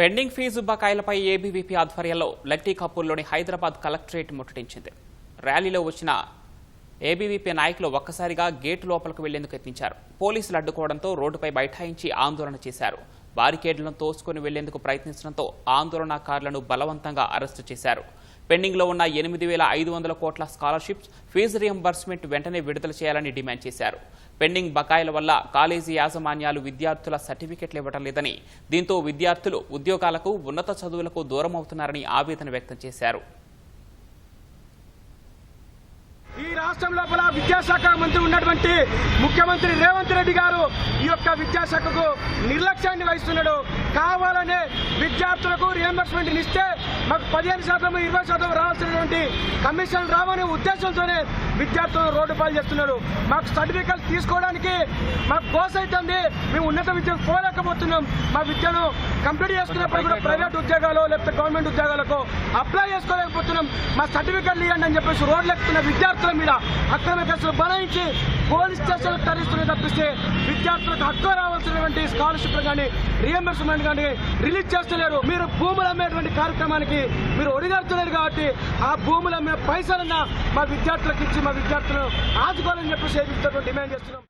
Pending fee బకాయిలపై ABVP ఆధ్వర్యంలో లక్టీ కపూర్లోని Hyderabad collectorate ముట్టడించింది. ర్యాలీలో వచ్చిన ఏబీవీపీ నాయకులు ఒక్కసారిగా గేటు లోపలికి వెళ్ళేందుకు యత్నించారు. పోలీసులు అడ్డుకోవడంతో రోడ్డుపై బైఠాయించి ఆందోళన చేశారు. బారికేడ్లను తోసుకొని వెళ్ళేందుకు ప్రయత్నించడంతో ఆందోళనకారులను బలవంతంగా అరెస్టు చేశారు. పెండింగ్లో ఉన్న ఎనిమిది వేల ఐదు వందల కోట్ల స్కాలర్షిప్స్ ఫీజు రియంబర్స్మెంట్ వెంటనే విడుదల చేయాలని డిమాండ్ చేశారు. పెండింగ్ బకాయిల వల్ల కాలేజీ యాజమాన్యాలు విద్యార్థుల సర్టిఫికెట్లు ఇవ్వడం లేదని దీంతో విద్యార్థులు ఉద్యోగాలకు ఉన్నత చదువులకు దూరం అవుతున్నారని ఆవేదన వ్యక్తం చేశారు. ఈ రాష్ట్రం లోపల విద్యాశాఖ మంత్రి ఉన్నటువంటి ముఖ్యమంత్రి రేవంత్ రెడ్డి గారు ఈ యొక్క విద్యాశాఖకు నిర్లక్ష్యాన్ని వహిస్తున్నాడు. కావాలనే విద్యార్థులకు రియంబర్స్మెంట్ ఇస్తే మాకు పదిహేను శాతం ఇరవై శాతం రావాల్సినటువంటి కమిషన్ రావనే ఉద్దేశంతోనే విద్యార్థులను రోడ్డు పాలు చేస్తున్నారు. మాకు సర్టిఫికెట్ తీసుకోవడానికి మాకు కోర్స్ అవుతుంది మేము ఉన్నత విద్యకు పోలేకపోతున్నాం. మా విద్యను కంప్లీట్ చేసుకున్నప్పుడు కూడా ప్రైవేట్ ఉద్యోగాలు లేకపోతే గవర్నమెంట్ ఉద్యోగాలకు అప్లై చేసుకోలేకపోతున్నాం. మా సర్టిఫికెట్లు ఇవ్వండి అని చెప్పేసి రోడ్లు ఎక్కుతున్న విద్యార్థుల మీద అక్రమ కేసులు బనాయించి పోలీస్ స్టేషన్లకు తరలిస్తున్న తప్పిస్తే విద్యార్థులకు హక్కు రావాల్సినటువంటి స్కాలర్షిప్ కానీ రియంబర్స్మెంట్ కానీ రిలీజ్ చేస్తలేరు. మీరు భూములు అమ్మేటువంటి కార్యక్రమానికి మీరు ఒడిగడుతున్నారు కాబట్టి ఆ భూములు అమ్మే పైసలన్నా మా విద్యార్థులకు ఇచ్చి మా విద్యార్థులను ఆదుకోవాలని చెప్పేసి డిమాండ్ చేస్తున్నాం.